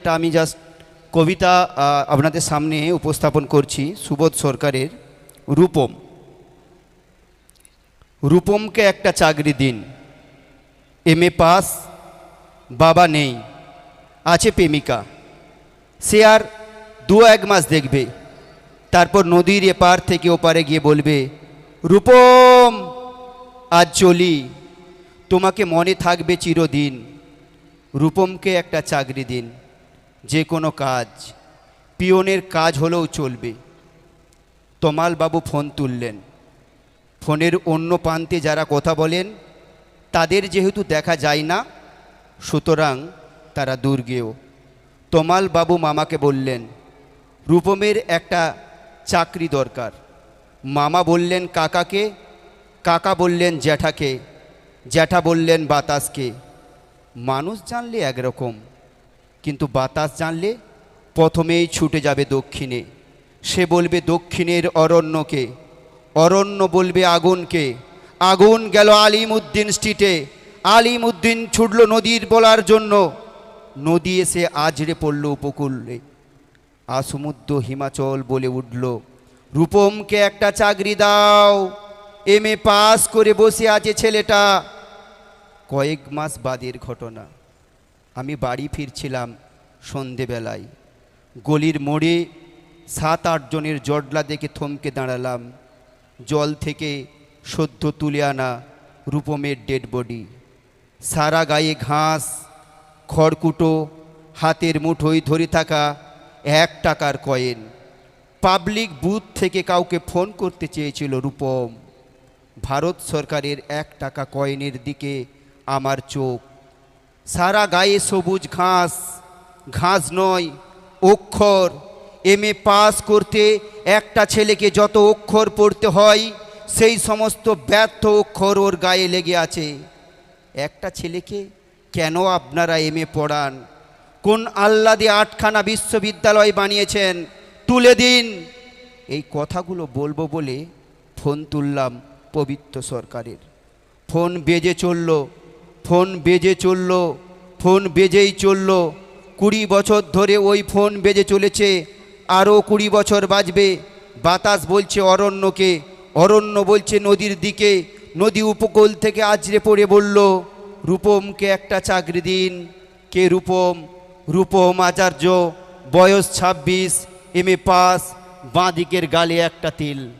একটা আমি জাস্ট কবিতা আপনাদের সামনে উপস্থাপন করছি সুবোধ সরকারের রূপম। রূপমকে একটা চাকরি দিন। এম এ পাস, বাবা নেই, আছে প্রেমিকা। সে আর দু এক মাস দেখবে। তারপর নদীর এপার থেকে ওপারে গিয়ে বলবে, রূপম, আজ চলি। তোমাকে মনে থাকবে চিরদিন। রূপমকে একটা চাকরি দিন। যে কোনো কাজ, পিয়নের কাজ হলেও চলবে। তমালবাবু ফোন তুললেন। ফোনের অন্য প্রান্তে যারা কথা বলেন, তাদের যেহেতু দেখা যায় না, সুতরাং তারা দুর্গেও তমাল বাবু মামাকে বললেন, রূপমের একটা চাকরি দরকার। মামা বললেন, কাকাকে? কাকা বললেন, জ্যাঠাকে। জ্যাঠা বললেন, বাতাসকে। মানুষ জানলে একরকম। কিন্তু বাতাস জানলে প্রথমেই ছুটে যাবে দক্ষিণে। সে বলবে, দক্ষিণের অরণ্যকে। অরণ্য বলবে, আগুনকে। আগুন গেল আলিম উদ্দিন স্ট্রিটে। আলিম উদ্দিন ছুটল নদীর বলার জন্য। নদী এসে আজড়ে পড়ল উপকূলে। আসমুদ্র হিমাচল বলে উঠল, রূপমকে একটা চাকরি দাও। এম এ পাস করে বসে আছে ছেলেটা। কয়েক মাস বাদের ঘটনা। আমি বাড়ি ফিরছিলাম সন্ধেবেলায়। গলির মোড়ে সাত আটজনের জটলা দেখে থমকে দাঁড়ালাম। জল থেকে সদ্য তুলে আনা রূপমের ডেড বডি। সারা গায়ে ঘাস, খড়কুটো, হাতের মুঠোয় ধরে থাকা এক টাকার কয়েন। পাবলিক বুথ থেকে কাউকে ফোন করতে চেয়েছিল রূপম। ভারত সরকারের এক টাকা কয়েনের দিকে আমার চোখ। সারা গায়ে সবুজ ঘাস ঘাস নয়, অক্ষর। এম এ পাস করতে একটা ছেলেকে যত অক্ষর পড়তে হয়, সেই সমস্ত ব্যর্থ অক্ষর ওর গায়ে লেগে আছে। একটা ছেলেকে কেন আপনারা এম এ পড়ান? কোন আহ্লাদে আটখানা বিশ্ববিদ্যালয় বানিয়েছেন? তুলে দিন। এই কথাগুলো বলব বলে ফোন তুললাম পবিত্র সরকারের। ফোন বেজে চলল। ফোন বেজে চলল, ফোন বেজেই চলল। কুড়ি বছর ধরে ওই ফোন বেজে চলেছে, আরও কুড়ি বছর বাজবে বাতাস বলছে অরণ্যকে, অরণ্য বলছে নদীর দিকে, নদী উপকূল থেকে আজরে পড়ে বলল, রূপমকে একটা চাকরি দিন। কে রূপম? রূপম আচার্য, বয়স ছাব্বিশ, এম এ পাস, বাঁ দিকের গালে একটা তিল।